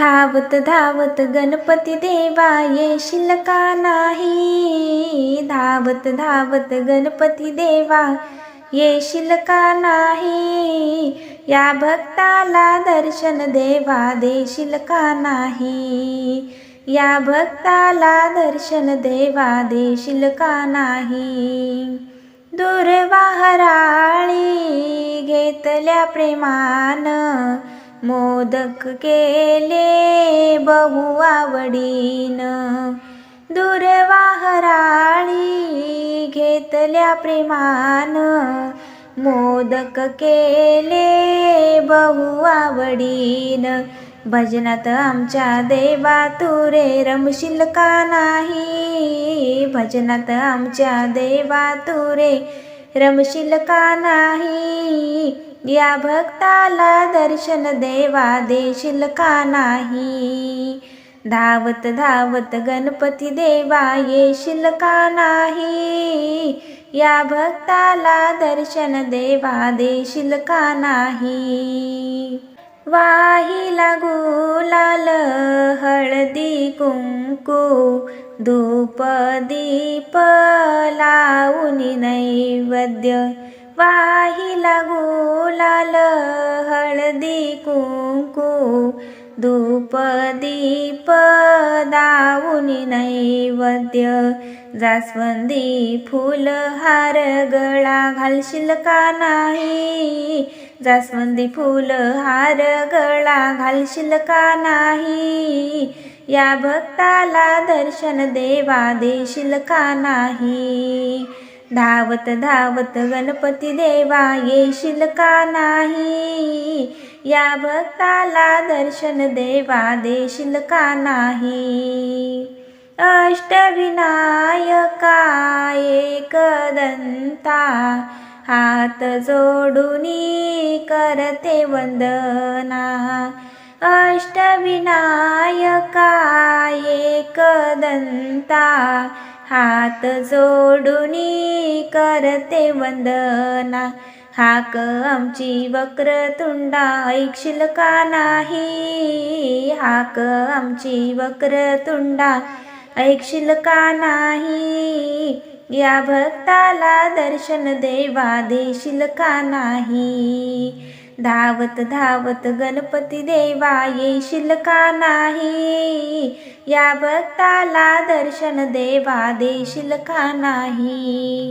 धावत धावत गणपती देवा येशील का नाही? धावत धावत गणपती देवा येशील का नाही? या भक्ताला दर्शन देवा देशील का नाही? या भक्ताला दर्शन देवा देशील का नाही? दुर्वाहराळी घेतल्या प्रेमान मोदक केले बहु आवडीन. दुर्वाहराळी घेतल्या प्रेमान. मोदक केले बहु आवडीन. भजनात आमच्या देवा तू रे रमशील का नाही? भजनात आमच्या देवा तू रे रमशील का नाही? या भक्ताला दर्शन देवा देशील का नाही? धावत धावत गणपती देवा येशील का नाही? या भक्ताला दर्शन देवा देशील का नाही? वाहिला गुलाल हळदी कुंकू धूप दीप लावून नैवेद्य वाहिला गुलाल हळदी कुंकू धूप दीप दावून नैवेद्य जास्वंदी फुल हार गळा घालशील का नाही जास्वंदी फुल हार गळा घालशील का नाही या भक्ताला दर्शन देवा देशील का नाही. धावत धावत गणपती देवा येशील का नाही? या भक्ताला दर्शन देवा देशील का नाही? अष्टविनायका एकदंता हात जोडूनी करते वंदना. अष्टविनायका एकदंता हात जोडून करते वंदना. हाक आमची वक्रतुंडा ऐकशील का नाही. हाक आमची वक्रतुंडा ऐकशील का नाही. या भक्ताला दर्शन देवा देशील का नाही. धावत धावत गणपती देवा येशील का नाही? या भक्ताला दर्शन देवा देशील का नाही?